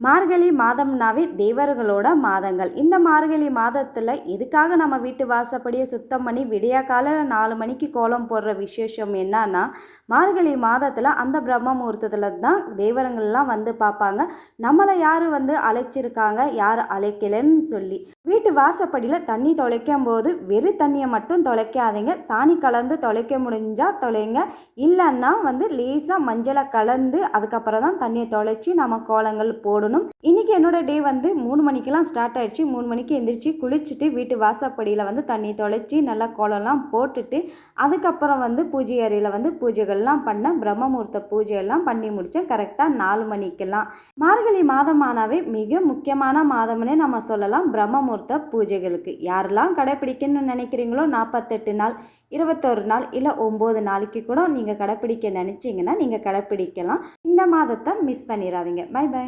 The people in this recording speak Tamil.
மார்கழி மாதம்னாவே தேவர்களோட மாதங்கள். இந்த மார்கழி மாதத்தில் எதுக்காக நம்ம வீட்டு வாசப்படியை சுத்தம் பண்ணி விடிய காலையில் நாலு மணிக்கு கோலம் போடுற விசேஷம் என்னன்னா மார்கழி மாதத்தில் அந்த பிரம்ம முகூர்த்தத்தில் தான் தேவரங்கள்லாம் வந்து பார்ப்பாங்க. நம்மளை யார் வந்து அழைச்சிருக்காங்க? யார் அழைக்கலைன்னு சொல்லி. வீட்டு வாசப்படியில் தண்ணி தொலைக்கும் போது வெறும் தண்ணியை மட்டும் தொலைக்காதீங்க. சாணி கலந்து தொலைக்க முடிஞ்சால் தொலைங்க. இல்லைன்னா வந்து லேசாக மஞ்சளை கலந்து அதுக்கப்புறம் தான் தண்ணியை தொலைச்சி நம்ம கோலங்கள் போடணும். இன்றைக்கி என்னோடய டே வந்து மூணு மணிக்கெல்லாம் ஸ்டார்ட் ஆகிடுச்சு மூணு மணிக்கு எந்திரிச்சு குளிச்சுட்டு வீட்டு வாசப்படியில் வந்து தண்ணி தொலைச்சி நல்லா கோலம்லாம் போட்டுட்டு அதுக்கப்புறம் வந்து பூஜை அறையில் வந்து பூஜைகள்லாம் பண்ணேன் பிரம்மமுகூர்த்த பூஜையெல்லாம் பண்ணி முடித்தேன் கரெக்டாக நாலு மணிக்கெல்லாம். மார்கழி மாதமானாவே மிக முக்கியமான மாதம்னே நம்ம சொல்லலாம். பிரம்ம முகூர்த்த பூஜைகளுக்கு. யாரெல்லாம் கடைப்பிடிக்கணும்னு நினைக்கிறீங்களோ நாற்பத்தெட்டு நாள் இருபத்தொரு நாள் இல்லை ஒம்பது நாளைக்கு கூட நீங்கள் கடைப்பிடிக்க நினச்சிங்கன்னா நீங்கள் கடைப்பிடிக்கலாம். இந்த மாதத்தை மிஸ் பண்ணிடாதீங்க. By by